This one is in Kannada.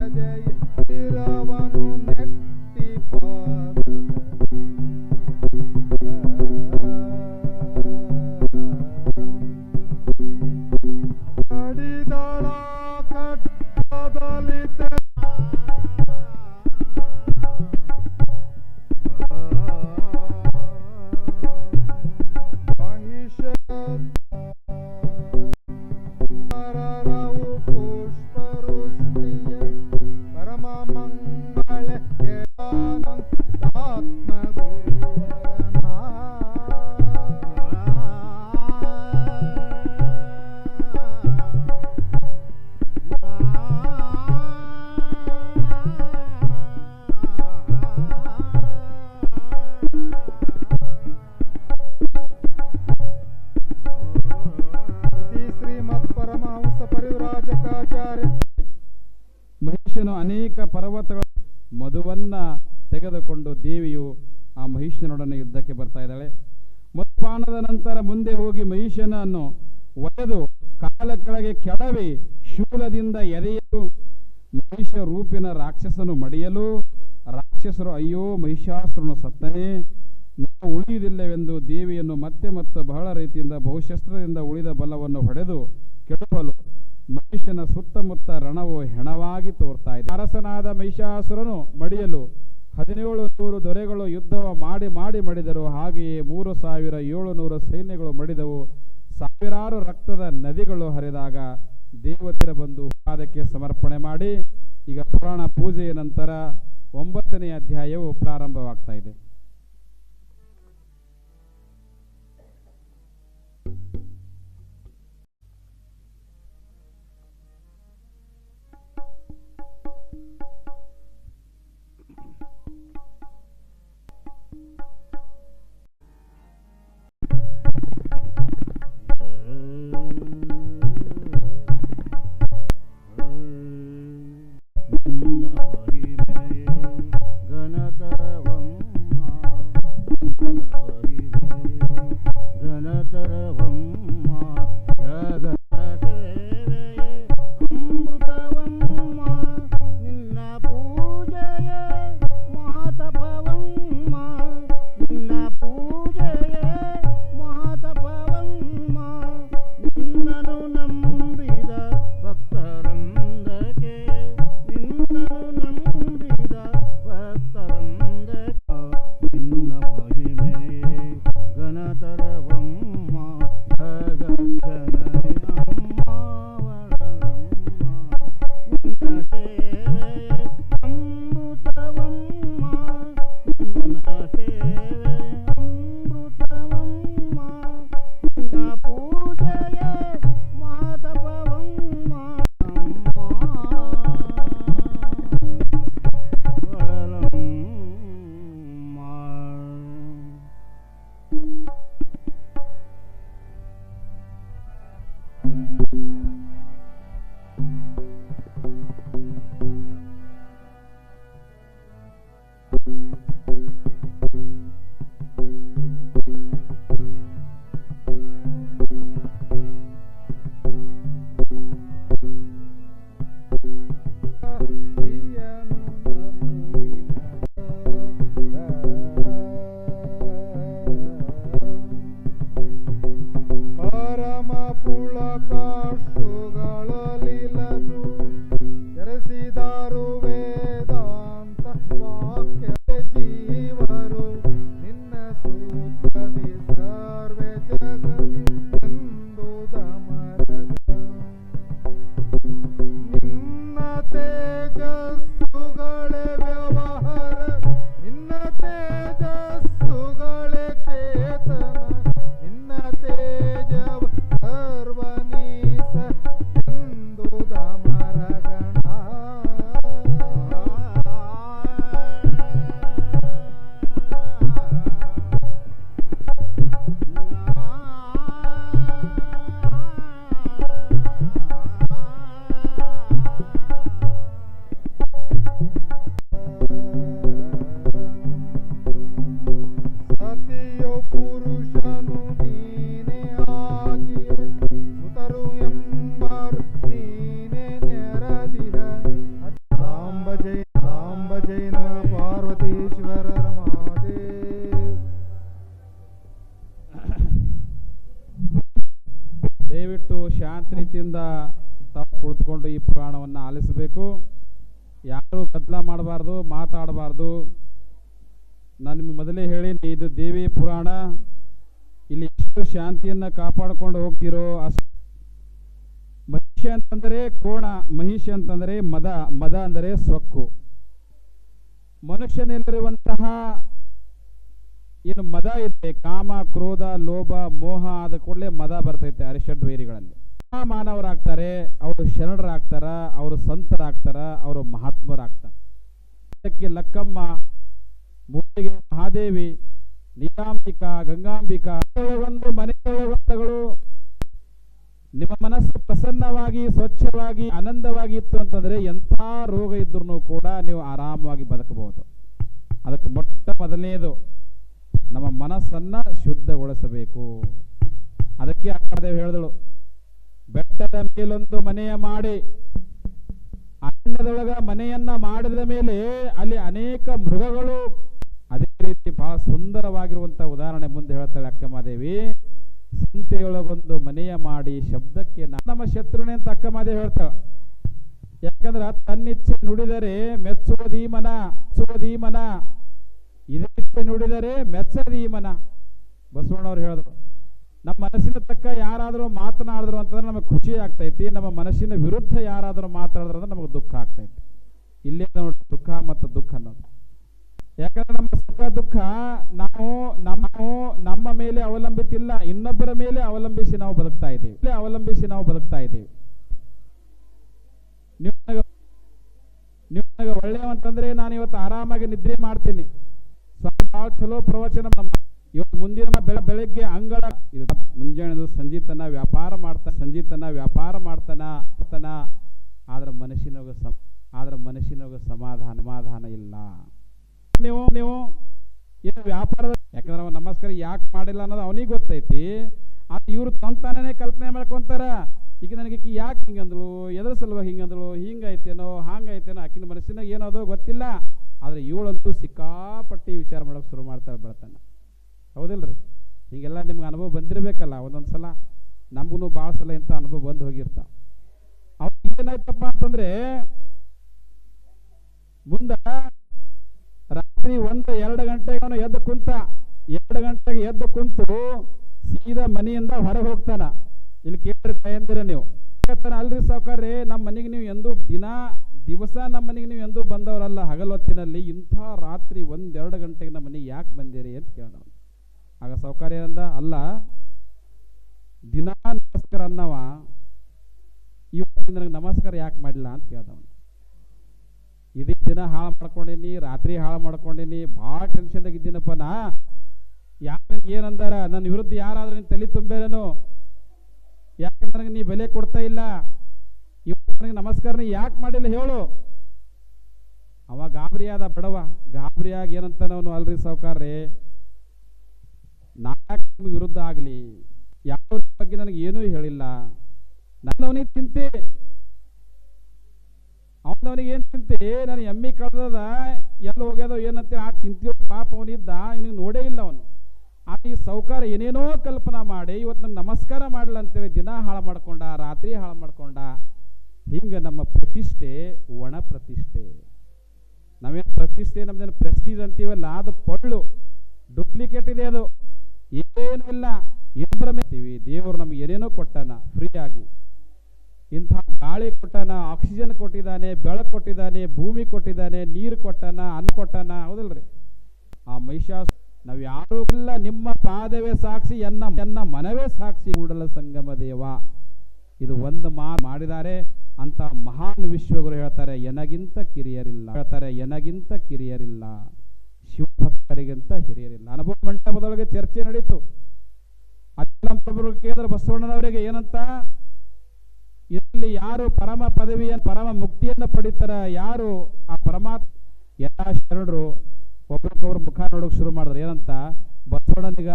ಜಯ ಶಿರವನು ನೆಟ್ಟಿ ಪರಮಹಂಸ ಪರಿವ್ರಾಜಕಾಚಾರ್ಯ. ಮಹಿಷನು ಅನೇಕ ಪರ್ವತಗಳ ಮಧುವನ್ನ ತೆಗೆದುಕೊಂಡು ದೇವಿಯು ಆ ಮಹಿಷನೊಡನೆ ಯುದ್ಧಕ್ಕೆ ಬರ್ತಾ ಇದ್ದಾಳೆ. ಮಧುಪಾನದ ನಂತರ ಮುಂದೆ ಹೋಗಿ ಮಹಿಷನನ್ನು ಒಡೆದು ಕಾಲ ಕೆಳಗೆ ಕೆಡವಿ ಶೂಲದಿಂದ ಎದೆಯಲು ಮಹಿಷ ರೂಪಿನ ರಾಕ್ಷಸನು ಮಡಿಯಲು ರಾಕ್ಷಸರು ಅಯ್ಯೋ ಮಹಿಷಾಸ್ತ್ರನು ಸತ್ತನೆ, ನಾವು ಉಳಿಯುವುದಿಲ್ಲವೆಂದು ದೇವಿಯನ್ನು ಮತ್ತೆ ಮತ್ತೆ ಬಹಳ ರೀತಿಯಿಂದ ಬಹುಶಸ್ತ್ರದಿಂದ ಉಳಿದ ಬಲವನ್ನು ಹೊಡೆದು ಕೆಡವಲು ಮನುಷ್ಯನ ಸುತ್ತಮುತ್ತ ರಣವು ಹೆಣವಾಗಿ ತೋರ್ತಾ ಇದೆ. ಅರಸನಾದ ಮಹಿಷಾಸುರನು ಮಡಿಯಲು ಹದಿನೇಳು ನೂರು ದೊರೆಗಳು ಯುದ್ಧವ ಮಾಡಿ ಮಾಡಿ ಮಡಿದರು. ಹಾಗೆಯೇ ಮೂರು ಸಾವಿರ ಏಳುನೂರು ಸೈನ್ಯಗಳು ಮಡಿದವು. ಸಾವಿರಾರು ರಕ್ತದ ನದಿಗಳು ಹರಿದಾಗ ದೇವತೆರ ಬಂದು ಪಾದಕ್ಕೆ ಸಮರ್ಪಣೆ ಮಾಡಿ. ಈಗ ಪುರಾಣ ಪೂಜೆಯ ನಂತರ ಒಂಬತ್ತನೇ ಅಧ್ಯಾಯವು ಪ್ರಾರಂಭವಾಗ್ತಾ ಇದೆ. ಶಾಂತ ರೀತಿಯಿಂದ ತಾವು ಕುಳಿತುಕೊಂಡು ಈ ಪುರಾಣವನ್ನು ಆಲಿಸಬೇಕು. ಯಾರು ಗದ್ದಲ ಮಾಡಬಾರ್ದು, ಮಾತಾಡಬಾರ್ದು. ನಾನು ನಿಮಗೆ ಮೊದಲೇ ಹೇಳೀನಿ, ಇದು ದೇವಿ ಪುರಾಣ. ಇಲ್ಲಿ ಎಷ್ಟು ಶಾಂತಿಯನ್ನು ಕಾಪಾಡಿಕೊಂಡು ಹೋಗ್ತಿರೋ ಅಷ್ಟು ಮಹಿಷಿ ಅಂತಂದರೆ ಕೋಣ, ಮಹಿಷ ಅಂತಂದರೆ ಮದ ಮದ ಅಂದರೆ ಸೊಕ್ಕು. ಮನುಷ್ಯನಲ್ಲಿರುವಂತಹ ಏನು ಮದ ಇದೆ ಕಾಮ, ಕ್ರೋಧ, ಲೋಭ, ಮೋಹ ಆದ ಕೂಡಲೇ ಮದ ಬರ್ತೈತೆ ಅರಿಷಡ್ ವೈರಿಗಳಲ್ಲಿ. ಮಾನವರಾಗ್ತಾರೆ ಅವರು ಶರಣರಾಗ್ತಾರ, ಅವರು ಸಂತರಾಗ್ತಾರ, ಅವರು ಮಹಾತ್ಮರಾಗ್ತಾರ. ಅದಕ್ಕೆ ಲಕ್ಕಮ್ಮ ಮೂಲಿಗೆ ಮಹಾದೇವಿ, ನೀಲಾಂಬಿಕಾ, ಗಂಗಾಂಬಿಕಾ ಒಂದು ಮನೆಗಳು ನಿಮ್ಮ ಮನಸ್ಸು ಪ್ರಸನ್ನವಾಗಿ, ಸ್ವಚ್ಛವಾಗಿ, ಆನಂದವಾಗಿ ಇತ್ತು ಅಂತಂದ್ರೆ ಎಂಥ ರೋಗ ಇದ್ರೂ ಕೂಡ ನೀವು ಆರಾಮವಾಗಿ ಬದುಕಬಹುದು. ಅದಕ್ಕೆ ಮೊಟ್ಟ ಮೊದಲನೇದು, ನಮ್ಮ ಮನಸ್ಸನ್ನ ಶುದ್ಧಗೊಳಿಸಬೇಕು. ಅದಕ್ಕೆ ಅಕ್ಕದೇವ್ ಹೇಳಿದಳು ಬೆಟ್ಟದ ಮೇಲೊಂದು ಮನೆಯ ಮಾಡಿ ಅಣ್ಣದೊಳಗ ಮನೆಯನ್ನ ಮಾಡಿದ ಮೇಲೆ ಅಲ್ಲಿ ಅನೇಕ ಮೃಗಗಳು, ಅದೇ ರೀತಿ ಬಹಳ ಸುಂದರವಾಗಿರುವಂತ ಉದಾಹರಣೆ ಮುಂದೆ ಹೇಳ್ತಾಳೆ ಅಕ್ಕಮಾದೇವಿ. ಸಂತೆಯೊಳಗೊಂದು ಮನೆಯ ಮಾಡಿ ಶಬ್ದಕ್ಕೆ ನಮ್ಮ ಶತ್ರುನೆ ಅಂತ ಅಕ್ಕಮಾದೇವಿ ಹೇಳ್ತಾಳ. ಯಾಕಂದ್ರೆ ತನ್ನಿಚ್ಛೆ ನುಡಿದರೆ ಮೆಚ್ಚುವುದೀ ಮನ ಮೆಚ್ಚುವುದೀ ಮನ ಇದಿಚ್ಛೆ ನುಡಿದರೆ ಮೆಚ್ಚದೀಮನ. ಬಸವಣ್ಣವ್ರು ಹೇಳಿದ್ರು. ನಮ್ಮ ಮನಸ್ಸಿನ ತಕ್ಕ ಯಾರಾದರೂ ಮಾತನಾಡಿದ್ರು ಅಂತಂದ್ರೆ ನಮಗೆ ಖುಷಿ ಆಗ್ತೈತಿ, ನಮ್ಮ ಮನಸ್ಸಿನ ವಿರುದ್ಧ ಯಾರಾದರೂ ಮಾತಾಡಿದ್ರು ಅಂದ್ರೆ ನಮಗೆ ದುಃಖ ಆಗ್ತೈತಿ. ಇಲ್ಲೇ ನೋಡಿ ದುಃಖ ಮತ್ತು ದುಃಖ ಅನ್ನೋದು. ಯಾಕಂದ್ರೆ ನಮ್ಮ ಸುಖ, ದುಃಖ ನಾವು ನಮ್ಮ ನಮ್ಮ ಮೇಲೆ ಅವಲಂಬಿತಿಲ್ಲ ಇನ್ನೊಬ್ಬರ ಮೇಲೆ ಅವಲಂಬಿಸಿ ನಾವು ಬದುಕ್ತಾ ಇದ್ದೀವಿ. ಇಲ್ಲೇ ಅವಲಂಬಿಸಿ ನಾವು ಬದುಕ್ತಾ ಇದ್ದೀವಿ. ನೀವು ನೀವು ನನಗೆ ಒಳ್ಳೆಯವಂತಂದ್ರೆ ನಾನು ಇವತ್ತು ಆರಾಮಾಗಿ ನಿದ್ರೆ ಮಾಡ್ತೀನಿ. ಸ್ವಲ್ಪ ಚಲೋ ಪ್ರವಚನ ನಮ್ಮ ಇವತ್ತು ಮುಂದಿನ ಬೆಳ ಬೆಳಗ್ಗೆ ಅಂಗಳ ಇದು ಮುಂಜಾನೆ ಸಂಜೀತನ ವ್ಯಾಪಾರ ಮಾಡ್ತಾ ಸಂಜೀತನ ವ್ಯಾಪಾರ ಮಾಡ್ತಾನ ಮಾಡ್ತಾನ. ಆದ್ರೆ ಮನಸ್ಸಿನೊಳಗ ಸಮ ಆದ್ರೆ ಸಮಾಧಾನ ಸಮಾಧಾನ ಇಲ್ಲ. ನೀವು ನೀವು ಏನು ವ್ಯಾಪಾರದ ಯಾಕಂದ್ರೆ ಅವ ನಮಸ್ಕಾರ ಯಾಕೆ ಮಾಡಿಲ್ಲ ಅನ್ನೋದು ಅವನಿಗೆ ಗೊತ್ತೈತಿ. ಅದು ಇವರು ತಂತಾನೇ ಕಲ್ಪನೆ ಮಾಡ್ಕೊಂತಾರ. ಈಗ ನನಗೆ ಈಕಿ ಯಾಕೆ ಹಿಂಗಂದಳು? ಎದ್ರ ಸಲುವಾಗಿ ಹಿಂಗಂದಳು? ಹಿಂಗೈತೇನೋ, ಹಾಂಗೈತೇನೋ? ಆಕಿನ ಮನಸ್ಸಿನಾಗ ಏನೋದೋ ಗೊತ್ತಿಲ್ಲ. ಆದರೆ ಇವಳಂತೂ ಸಿಕ್ಕಾಪಟ್ಟಿ ವಿಚಾರ ಮಾಡೋಕೆ ಶುರು ಮಾಡ್ತಾಳೆ ಬೆಳತನ ಹೌದಿಲ್ರಿ? ಹೀಗೆಲ್ಲ ನಿಮ್ಗೆ ಅನುಭವ ಬಂದಿರಬೇಕಲ್ಲ, ಒಂದೊಂದು ಸಲ. ನಮಗೂ ಭಾಳ ಸಲ ಇಂಥ ಅನುಭವ ಬಂದು ಹೋಗಿರ್ತ. ಅವ್ ಏನಾಯ್ತಪ್ಪ ಅಂತಂದ್ರೆ, ಮುಂದ ರಾತ್ರಿ ಒಂದು ಎರಡು ಗಂಟೆಗೆ ಅವನು ಎದ್ದು ಕುಂತ, ಎರಡು ಗಂಟೆಗೆ ಎದ್ದು ಕುಂತು ಸೀದಾ ಮನೆಯಿಂದ ಹೊರಗೆ ಹೋಗ್ತಾನ. ಇಲ್ಲಿ ಕೇಳ್ರಿ ತಯಂದಿರ ನೀವು. ಅಲ್ರಿ ಸಾವುಕಾರ್ರಿ ನಮ್ಮ ಮನೆಗೆ ನೀವು ಎಂದೂ ದಿನ, ದಿವಸ ನಮ್ಮ ಮನೆಗೆ ನೀವು ಎಂದೂ ಬಂದವರಲ್ಲ ಹಗಲೊತ್ತಿನಲ್ಲಿ, ಇಂಥ ರಾತ್ರಿ ಒಂದೆರಡು ಗಂಟೆಗೆ ನಮ್ಮ ಮನೆಗೆ ಯಾಕೆ ಬಂದಿರಿ? ಅಂತ ಅವ್ನು. ಆಗ ಸೌಕರ್ಯ ಅಂದ ಅಲ್ಲ, ದಿನಾ ನಮಸ್ಕಾರ ಅನ್ನವ ಇವತ್ತು ನನಗೆ ನಮಸ್ಕಾರ ಯಾಕೆ ಮಾಡಿಲ್ಲ ಅಂತ ಕೇಳ್ದವನು. ಇಡೀ ದಿನ ಹಾಳು ಮಾಡ್ಕೊಂಡೀನಿ, ರಾತ್ರಿ ಹಾಳು ಮಾಡ್ಕೊಂಡೀನಿ, ಭಾಳ ಟೆನ್ಷನ್ದಾಗ ಇದ್ದೀನಪ್ಪ ನಾ. ಯಾರು ಏನಂದಾರ, ನನ್ನ ವಿರುದ್ಧ ಯಾರಾದ್ರೂ ನೀನು ತಲೆ ತುಂಬೇರೇನು? ಯಾಕೆ ನನಗೆ ನೀ ಬೆಲೆ ಕೊಡ್ತಾ ಇಲ್ಲ? ಇವತ್ತು ನನಗೆ ನಮಸ್ಕಾರ ನೀ ಯಾಕೆ ಮಾಡಿಲ್ಲ ಹೇಳು. ಅವ ಗಾಬರಿಯಾದ ಬಡವ, ಗಾಬರಿಯಾಗಿ ಏನಂತ ಅವನು ಅಲ್ರಿ ಸಾವುಕಾರ್ರಿ? ನಾಯಕ ವಿರುದ್ಧ ಆಗಲಿ ಯಾವ ಬಗ್ಗೆ ನನಗೆ ಏನೂ ಹೇಳಿಲ್ಲ. ನನ್ನವನಿಗೆ ತಿಂತೆ ಅವನವನಿಗೆ ಏನು ಚಿಂತೆ? ನಾನು ಎಮ್ಮಿ ಕಳ್ದದ, ಎಲ್ಲಿ ಹೋಗ್ಯದೋ ಏನಂತ? ಆ ಚಿಂತೆ ಪಾಪ ಅವನಿದ್ದ, ಇವನಿಗೆ ನೋಡೇ ಇಲ್ಲ ಅವನು. ಆ ಈ ಸೌಕಾರ ಏನೇನೋ ಕಲ್ಪನಾ ಮಾಡಿ, ಇವತ್ತು ನನ್ನ ನಮಸ್ಕಾರ ಮಾಡಲ್ಲ ಅಂತೇಳಿ ದಿನ ಹಾಳು ಮಾಡ್ಕೊಂಡ, ರಾತ್ರಿ ಹಾಳು ಮಾಡ್ಕೊಂಡ, ಹಿಂಗೆ ನಮ್ಮ ಪ್ರತಿಷ್ಠೆ ಒಣ ಪ್ರತಿಷ್ಠೆ. ನಾವೇನು ಪ್ರತಿಷ್ಠೆ, ನಮ್ದೇನು ಪ್ರೆಸ್ಟೀಜ್ ಅಂತೀವಲ್ಲ, ಅದು ಪೊಳ್ಳು. ಡೂಪ್ಲಿಕೇಟ್ ಇದೆ ಅದು. ಏನೂ ಇಲ್ಲ ಇನ್ನೊಬ್ಬರ ಮೇತೀವಿ ದೇವರು ನಮ್ಗೆ ಏನೇನೋ ಕೊಟ್ಟಾನ, ಫ್ರೀಯಾಗಿ. ಇಂಥ ಗಾಳಿ ಕೊಟ್ಟಾನ ಆಕ್ಸಿಜನ್ ಕೊಟ್ಟಿದ್ದಾನೆ ಬೆಳಕು ಕೊಟ್ಟಿದ್ದಾನೆ, ಭೂಮಿ ಕೊಟ್ಟಿದ್ದಾನೆ, ನೀರು ಕೊಟ್ಟಾನ, ಅನ್ನ ಕೊಟ್ಟಾನ, ಹೌದಲ್ರಿ? ಆ ಮಹಿಷಾಸ್ ನಾವು ಯಾರೂ ಇಲ್ಲ, ನಿಮ್ಮ ಪಾದವೇ ಸಾಕ್ಷಿ, ಎನ್ನ ಎನ್ನ ಮನವೇ ಸಾಕ್ಷಿ, ಕೂಡಲ ಸಂಗಮ ದೇವ. ಇದು ಒಂದು ಮಾ ಮಾಡಿದ್ದಾರೆ ಅಂತ ಮಹಾನ್ ವಿಶ್ವಗುರು ಹೇಳ್ತಾರೆ, ಎನಗಿಂತ ಕಿರಿಯರಿಲ್ಲ. ಹೇಳ್ತಾರೆ, ಎನಗಿಂತ ಕಿರಿಯರಿಲ್ಲ. ಶಿವಭಕ್ತರಿಗಿಂತ ಹಿರಿಯರಿಲ್ಲ. ಅನುಭವ ಮಂಟಪದೊಳಗೆ ಚರ್ಚೆ ನಡೀತು. ಅಲ್ಲಂಪ್ರಭು ಕೇಂದ್ರ ಬಸವಣ್ಣನವರಿಗೆ ಏನಂತ? ಇಲ್ಲಿ ಯಾರು ಪರಮ ಪದವಿಯ ಪರಮ ಮುಕ್ತಿಯನ್ನು ಪಡಿತಾರ? ಯಾರು ಆ ಪರಮಾತ್ಮ? ಎಲ್ಲ ಶರಣರು ಒಬ್ರಿಗೊಬ್ರು ಮುಖ ನೋಡೋಕೆ ಶುರು ಮಾಡಿದ್ರು. ಏನಂತ? ಬಸವಣ್ಣನಿಗೆ